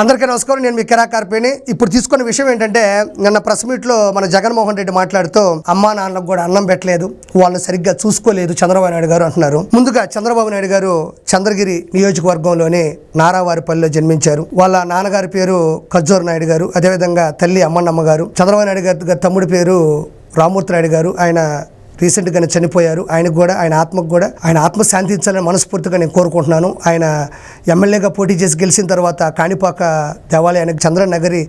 అందరికీ నమస్కారం. నేను మీ కిరా ఇప్పుడు తీసుకున్న విషయం ఏంటంటే నిన్న ప్రెస్ మీట్లో మన జగన్మోహన్ రెడ్డి మాట్లాడుతూ అమ్మా నాన్నకు కూడా అన్నం పెట్టలేదు. వాళ్ళని సరిగ్గా చూసుకోలేదు చంద్రబాబు నాయుడు గారు అంటున్నారు. ముందుగా చంద్రబాబు నాయుడు గారు చంద్రగిరి నియోజకవర్గంలోని నారావారిపల్లిలో జన్మించారు. వాళ్ళ నాన్నగారి పేరు ఖజ్జూర్ నాయుడు గారు అదేవిధంగా తల్లి అమ్మన్నమ్మ గారు. చంద్రబాబు నాయుడు గారి తమ్ముడి పేరు రామూర్తి నాయుడు గారు. ఆయన రీసెంట్గానే చనిపోయారు. ఆయనకు కూడా ఆయన ఆత్మకు కూడా ఆయన ఆత్మ శాంతించాలని మనస్ఫూర్తిగా నేను కోరుకుంటున్నాను. ఆయన ఎమ్మెల్యేగా పోటీ చేసి గెలిచిన తర్వాత కాణిపాక దేవాలయానికి చంద్రనగరి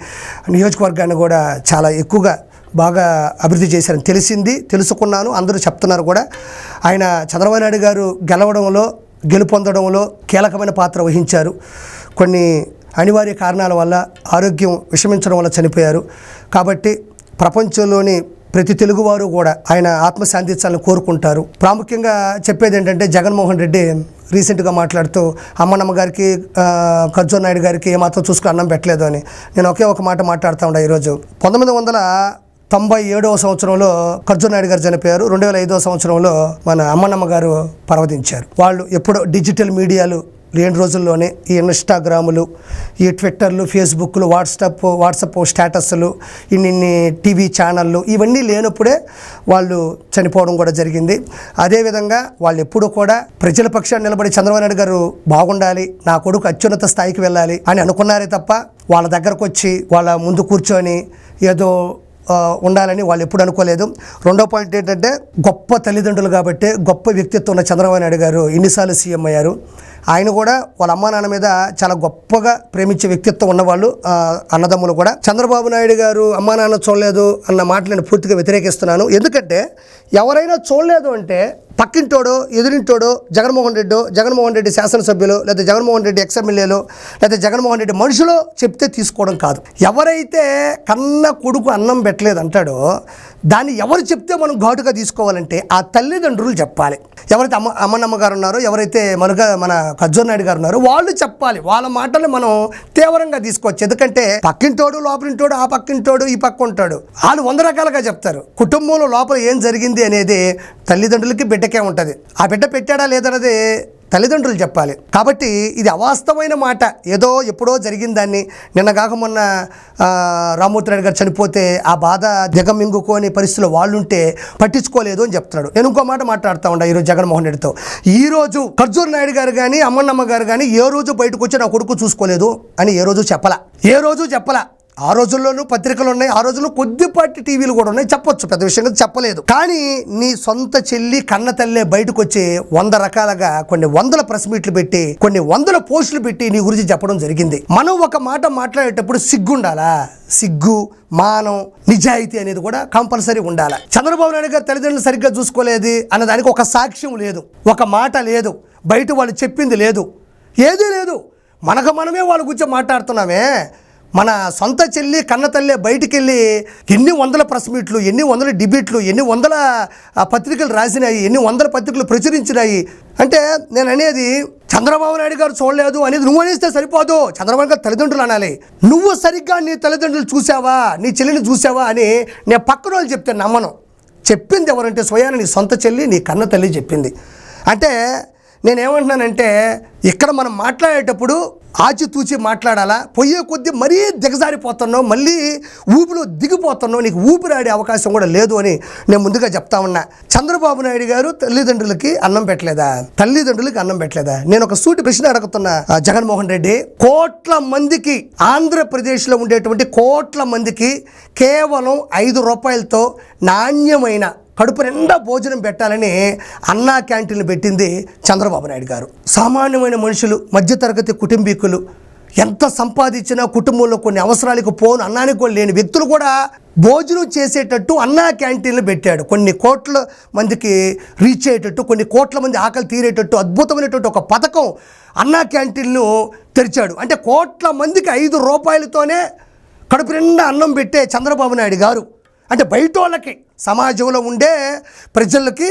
నియోజకవర్గాన్ని కూడా చాలా ఎక్కువగా బాగా అభివృద్ధి చేశారని తెలిసింది తెలుసుకున్నాను. అందరూ చెప్తున్నారు కూడా. ఆయన చంద్రబాబు నాయుడు గారు గెలవడంలో గెలుపొందడంలో కీలకమైన పాత్ర వహించారు. కొన్ని అనివార్య కారణాల వల్ల ఆరోగ్యం విషమించడం వల్ల చనిపోయారు. కాబట్టి ప్రపంచంలోని ప్రతి తెలుగువారు కూడా ఆయన ఆత్మశాంతించాలని కోరుకుంటారు. ప్రాముఖ్యంగా చెప్పేది ఏంటంటే జగన్మోహన్ రెడ్డి రీసెంట్గా మాట్లాడుతూ అమ్మనమ్మ గారికి ఆ, ఖర్జూర్ నాయుడు గారికి ఏమాత్రం చూసుకుని అన్నం పెట్టలేదు అని. నేను ఒకే ఒక మాట మాట్లాడుతూ ఉండే ఈరోజు. పంతొమ్మిది వందల తొంభై ఏడవ సంవత్సరంలో కర్జునాయుడు నాయుడు గారు చనిపోయారు. రెండు వేల ఐదవ సంవత్సరంలో మన అమ్మనమ్మ గారు పర్వతించారు వాళ్ళు ఎప్పుడో డిజిటల్ మీడియాలు లేని రోజుల్లోనే ఈ ఇన్స్టాగ్రాములు ఈ ట్విట్టర్లు ఫేస్బుక్లు వాట్సాప్ వాట్సాప్ స్టేటస్లు ఇన్ని టీవీ ఛానళ్ళు ఇవన్నీ లేనప్పుడే వాళ్ళు చనిపోవడం కూడా జరిగింది. అదేవిధంగా వాళ్ళు ఎప్పుడూ కూడా ప్రజల పక్షాన్ని నిలబడి చంద్రబాబు నాయుడు గారు బాగుండాలి నా కొడుకు అత్యున్నత స్థాయికి వెళ్ళాలి అని అనుకున్నారే తప్ప వాళ్ళ దగ్గరకు వచ్చి వాళ్ళ ముందు కూర్చొని ఏదో ఉండాలని వాళ్ళు ఎప్పుడు అనుకోలేదు. రెండో పాయింట్ ఏంటంటే గొప్ప తల్లిదండ్రులు కాబట్టి గొప్ప వ్యక్తిత్వం ఉన్న చంద్రబాబు నాయుడు గారు ఎన్నిసార్లు సీఎం అయ్యారు? ఆయన కూడా వాళ్ళ అమ్మా నాన్న మీద చాలా గొప్పగా ప్రేమించే వ్యక్తిత్వం ఉన్నవాళ్ళు అన్నదమ్ములు కూడా. చంద్రబాబు నాయుడు గారు అమ్మా నాన్న చూడలేదు అన్న మాటలు నేను పూర్తిగా వ్యతిరేకిస్తున్నాను. ఎందుకంటే ఎవరైనా చూడలేదు అంటే పక్కింటోడో ఎదురింటోడో జగన్మోహన్ రెడ్డి జగన్మోహన్ రెడ్డి శాసనసభ్యులు లేదా జగన్మోహన్ రెడ్డి ఎక్స్ఎమ్మెల్యేలు లేదా జగన్మోహన్ రెడ్డి మనుషులు చెప్తే తీసుకోవడం కాదు. ఎవరైతే కన్న కొడుకు అన్నం పెట్టలేదు అంటాడో దాన్ని ఎవరు చెప్తే మనం ఘాటుగా తీసుకోవాలంటే ఆ తల్లిదండ్రులు చెప్పాలి. ఎవరైతే అమ్మ అమ్మనమ్మ గారు ఉన్నారో ఎవరైతే మనుగ మన ఖజ్జూర్ నాయుడు గారు ఉన్నారో వాళ్ళు చెప్పాలి. వాళ్ళ మాటలు మనం తీవ్రంగా తీసుకోవచ్చు ఎందుకంటే పక్కింటోడు లోపలింటోడు ఆ పక్కింటోడు ఈ పక్క ఉంటాడు. వాళ్ళు వంద రకాలుగా చెప్తారు. కుటుంబంలో లోపల ఏం జరిగింది అనేది తల్లిదండ్రులకి బిడ్డకే ఉంటుంది. ఆ బిడ్డ పెట్టాడా లేదన్నది తల్లిదండ్రులు చెప్పాలి. కాబట్టి ఇది అవాస్తవమైన మాట. ఏదో ఎప్పుడో జరిగిన దాన్ని. నిన్న కాక మొన్న ఆ, రామ్మూర్తి నాయుడు గారు చనిపోతే ఆ బాధ దిగమింగుకోని పరిస్థితులు వాళ్ళు ఉంటే పట్టించుకోలేదు అని చెప్తున్నాడు. నేను ఇంకో మాట మాట్లాడుతూ ఉండా ఈరోజు జగన్మోహన్ రెడ్డితో. ఈ రోజు ఖర్జూర్ నాయుడు గారు కానీ అమ్మన్నమ్మ గారు కానీ ఏ రోజు బయటకు వచ్చి నా కొడుకు చూసుకోలేదు అని ఏ రోజు చెప్పలా. ఏ రోజు చెప్పలా. ఆ రోజుల్లోనూ పత్రికలు ఉన్నాయి ఆ రోజుల్లో కొద్దిపాటి టీవీలు కూడా ఉన్నాయి. చెప్పొచ్చు పెద్ద విషయంగా చెప్పలేదు. కానీ నీ సొంత చెల్లి కన్న తల్లే బయటకు వచ్చి వంద రకాలుగా కొన్ని వందల ప్రెస్ మీట్లు పెట్టి కొన్ని వందల పోస్టులు పెట్టి నీ గురించి చెప్పడం జరిగింది. మనం ఒక మాట మాట్లాడేటప్పుడు సిగ్గుండాలా? సిగ్గు మానం నిజాయితీ అనేది కూడా కంపల్సరీ ఉండాలి? చంద్రబాబు నాయుడు గారు తల్లిదండ్రులు సరిగ్గా చూసుకోలేదు అన్నదానికి ఒక సాక్ష్యం లేదు. ఒక మాట లేదు. బయట వాళ్ళు చెప్పింది లేదు. ఏదీ లేదు. మనకు మనమే వాళ్ళ గురించి మాట్లాడుతున్నామే. మన సొంత చెల్లి కన్న తల్లి బయటికి వెళ్ళి ఎన్ని వందల ప్రెస్ మీట్లు ఎన్ని వందల డిబేట్లు ఎన్ని వందల పత్రికలు రాసినాయి ఎన్ని వందల పత్రికలు ప్రచురించినాయి. అంటే నేను అనేది చంద్రబాబు నాయుడు గారు చూడలేదు అనేది నువ్వు అనేస్తే సరిపోదు. చంద్రబాబు గారు తల్లిదండ్రులు అనాలి. నువ్వు సరిగ్గా నీ తల్లిదండ్రులు చూసావా? నీ చెల్లిని చూసావా అని నేను పక్కన వాళ్ళు చెప్తే నమ్మను. చెప్పింది ఎవరంటే స్వయాన నీ సొంత చెల్లి నీ కన్న తల్లి చెప్పింది. అంటే నేనేమంటున్నానంటే ఇక్కడ మనం మాట్లాడేటప్పుడు ఆచితూచి మాట్లాడాలా? పోయే కొద్దీ మరీ దిగజారిపోతున్నావు మళ్ళీ ఊపిలో దిగిపోతున్నావు నీకు ఊపిరాడే అవకాశం కూడా లేదు అని నేను ముందుగా చెప్తా ఉన్నా. చంద్రబాబు నాయుడు గారు తల్లిదండ్రులకి అన్నం పెట్టలేదా? తల్లిదండ్రులకి అన్నం పెట్టలేదా? నేను ఒక సూటి ప్రశ్న అడుగుతున్నా ఆ, జగన్మోహన్ రెడ్డి. కోట్ల మందికి ఆంధ్రప్రదేశ్లో ఉండేటువంటి కోట్ల మందికి కేవలం ఐదు రూపాయలతో నాణ్యమైన కడుపు నిండా భోజనం పెట్టాలని అన్నా క్యాంటీన్లు పెట్టింది చంద్రబాబు నాయుడు గారు. సామాన్యమైన మనుషులు మధ్యతరగతి కుటుంబీకులు ఎంత సంపాదించినా కుటుంబంలో కొన్ని అవసరాలకు పోను అన్నానికి కూడా లేని వ్యక్తులు కూడా భోజనం చేసేటట్టు అన్నా క్యాంటీన్లు పెట్టాడు. కొన్ని కోట్ల మందికి రీచ్ అయ్యేటట్టు కొన్ని కోట్ల మంది ఆకలి తీరేటట్టు అద్భుతమైనటువంటి ఒక పథకం అన్నా క్యాంటీన్లు తెరిచాడు. అంటే కోట్ల మందికి ఐదు రూపాయలతోనే కడుపు నిండా అన్నం పెట్టే చంద్రబాబు నాయుడు గారు అంటే బయట వాళ్ళకి సమాజంలో ఉండే ప్రజలకి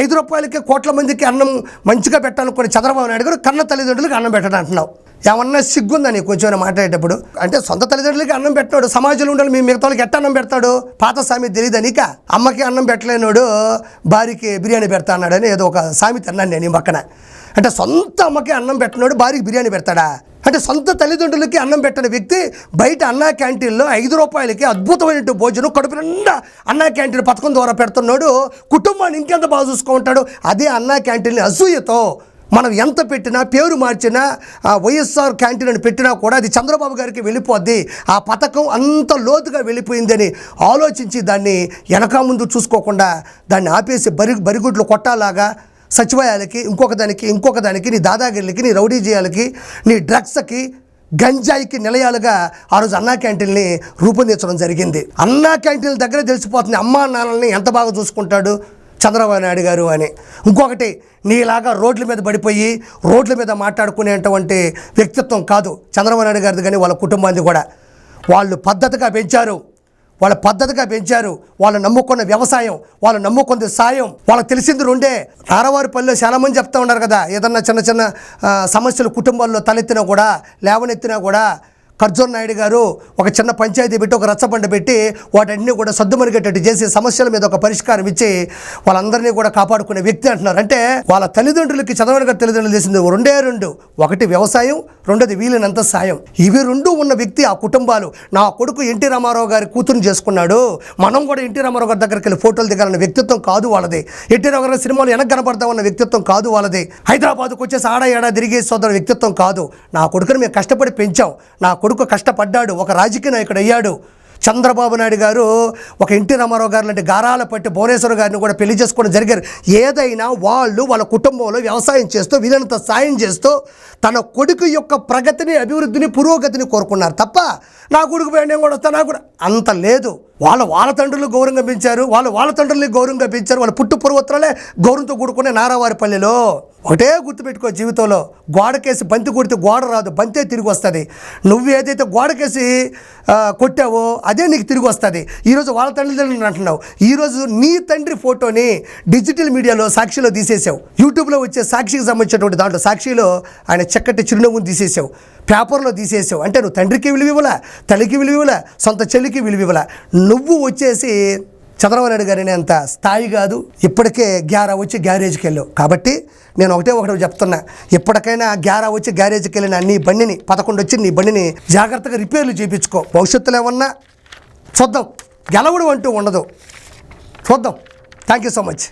ఐదు రూపాయలకి కోట్ల మందికి అన్నం మంచిగా పెట్టాలనుకునే చంద్రబాబు నాయుడు గారు కన్న తల్లిదండ్రులకి అన్నం పెట్టడం అంటున్నావు. ఏమన్నా సిగ్గుందా నీకు కొంచెం మాట్లాడేటప్పుడు? అంటే సొంత తల్లిదండ్రులకి అన్నం పెట్టినాడు సమాజంలో ఉండాలి మీ మిగతా వాళ్ళకి ఎట్ట అన్నం పెడతాడు? పాత సామెత తెలియదా నీక? అమ్మకి అన్నం పెట్టలేనోడు భార్యకి బిర్యానీ పెడతా అన్నాడని ఏదో ఒక సామెత అన్నాను నేను ఈ పక్కన. అంటే సొంత అమ్మకి అన్నం పెట్టినాడు భార్యకి బిర్యానీ పెడతాడా? అంటే సొంత తల్లిదండ్రులకి అన్నం పెట్టని వ్యక్తి బయట అన్నా క్యాంటీన్లో ఐదు రూపాయలకి అద్భుతమైన భోజనం కడుపు నిండా అన్నా క్యాంటీన్ పథకం ద్వారా పెడుతున్నాడు. కుటుంబాన్ని ఇంకెంత బాగా చూసుకుంటాడు అదే అన్నా క్యాంటీన్ని అసూయతో మనం ఎంత పెట్టినా పేరు మార్చినా ఆ వైఎస్ఆర్ క్యాంటీన్ అని పెట్టినా కూడా అది చంద్రబాబు గారికి వెళ్ళిపోద్ది. ఆ పథకం అంత లోతుగా వెళ్ళిపోయిందని ఆలోచించి దాన్ని వెనక ముందు చూసుకోకుండా దాన్ని ఆపేసి బరి బరిగుడ్లు కొట్టాలాగా సచివాలయాలకి ఇంకొక దానికి ఇంకొక దానికి నీ దాదాగిరికి నీ రౌడీజీయాలకి నీ డ్రగ్స్కి గంజాయికి నిలయాలుగా ఆ రోజు అన్నా క్యాంటీన్ని రూపొందించడం జరిగింది. అన్నా క్యాంటీన్ల దగ్గర తెలిసిపోతుంది అమ్మా నాన్నల్ని ఎంత బాగా చూసుకుంటాడు చంద్రబాబు నాయుడు గారు అని. ఇంకొకటి నీలాగా రోడ్ల మీద పడిపోయి రోడ్ల మీద మాట్లాడుకునేటువంటి వ్యక్తిత్వం కాదు చంద్రబాబు నాయుడు గారిది కానీ వాళ్ళ కుటుంబాన్ని కూడా. వాళ్ళు పద్ధతిగా పెంచారు. వాళ్ళ పద్ధతిగా పెంచారు. వాళ్ళు నమ్ముకున్న వ్యవసాయం వాళ్ళు నమ్ముకున్న సాయం. వాళ్ళకి తెలిసింది రెండే. నారవారిపల్లిలో చాలామంది చెప్తా ఉన్నారు కదా ఏదన్నా చిన్న చిన్న సమస్యలు కుటుంబాల్లో తలెత్తినా కూడా లేవనెత్తినా కూడా కర్జోన్ నాయుడు గారు ఒక చిన్న పంచాయతీ పెట్టి ఒక రచ్చబండ పెట్టి వాటన్ని కూడా సద్దుమరిగేటట్టు చేసి సమస్యల మీద ఒక పరిష్కారం ఇచ్చి వాళ్ళందరినీ కూడా కాపాడుకునే వ్యక్తి అంటున్నారు. అంటే వాళ్ళ తల్లిదండ్రులకి చదవని తల్లిదండ్రులు చేసింది రెండే రెండు. ఒకటి వ్యవసాయం రెండోది వీలైనంత సాయం. ఇవి రెండు ఉన్న వ్యక్తి ఆ కుటుంబాలు. నా కొడుకు ఎన్టీ రామారావు గారి కూతురుని చేసుకున్నాడు. మనం కూడా ఎన్టీ రామారావు గారి దగ్గరికి వెళ్ళి ఫోటోలు దిగాలన్న వ్యక్తిత్వం కాదు వాళ్ళది. ఎన్టీ రామారావు గారి సినిమాలు వెనక కనపడతామన్న వ్యక్తిత్వం కాదు వాళ్ళది. హైదరాబాద్కు వచ్చేసి ఆడ ఏడా తిరిగి సోదర వ్యక్తిత్వం కాదు. నా కొడుకుని మేము కష్టపడి పెంచాం. నా కొడుకు కష్టపడ్డాడు ఒక రాజకీయ నాయకుడు అయ్యాడు. చంద్రబాబు నాయుడు గారు ఒక ఎన్టీ రామారావు గారు లాంటి గారాల పట్టి భువనేశ్వర్ గారిని కూడా పెళ్ళి చేసుకోవడం జరిగారు. ఏదైనా వాళ్ళు వాళ్ళ కుటుంబంలో వ్యవసాయం చేస్తూ వీళ్ళంత సాయం చేస్తూ తన కొడుకు యొక్క ప్రగతిని అభివృద్ధిని పురోగతిని కోరుకున్నారు తప్ప నా కొడుకు పోయి నేను కూడా వస్తా నాకు కూడా అంత లేదు. వాళ్ళ వాళ్ళ తండ్రులు గౌరవంగా పెంచారు వాళ్ళు వాళ్ళ తండ్రుల్ని గౌరవంగా పెంచారు వాళ్ళ పుట్టు పూర్వత్రాలే గౌరవంతో కూడుకునే నారావారిపల్లిలో. ఒకటే గుర్తుపెట్టుకో జీవితంలో. గోడకేసి బంతి కొడితే గోడ రాదు బంతే తిరిగి వస్తుంది. నువ్వు ఏదైతే గోడకేసి కొట్టావో అదే నీకు తిరిగి వస్తుంది. ఈరోజు వాళ్ళ తల్లిదండ్రులు అంటున్నావు. ఈరోజు నీ తండ్రి ఫోటోని డిజిటల్ మీడియాలో సాక్షిలో తీసేసావు. యూట్యూబ్లో వచ్చే సాక్షికి సంబంధించినటువంటి దాంట్లో సాక్షిలో ఆయన చక్కటి చిరునవ్వును తీసేసావు. పేపర్లో తీసేసావు. అంటే నువ్వు తండ్రికి విలువివ్వలా తల్లికి విలువివ్వలా సొంత చెల్లికి విలువివ్వలా నువ్వు వచ్చేసి చంద్రబాబు నాయుడు గారిని అంత స్థాయి కాదు. ఇప్పటికే గ్యారా వచ్చి గ్యారేజ్కి వెళ్ళావు. కాబట్టి నేను ఒకటే ఒకటి చెప్తున్నా. ఎప్పటికైనా గ్యారా వచ్చి గ్యారేజ్కి వెళ్ళిన నీ బండిని పదకొండు వచ్చి నీ బండిని జాగ్రత్తగా రిపేర్లు చేయించుకో. భవిష్యత్తులో ఏమన్నా చూద్దాం. గెలవడం అంటూ ఉండదు. చూద్దాం. Thank you so much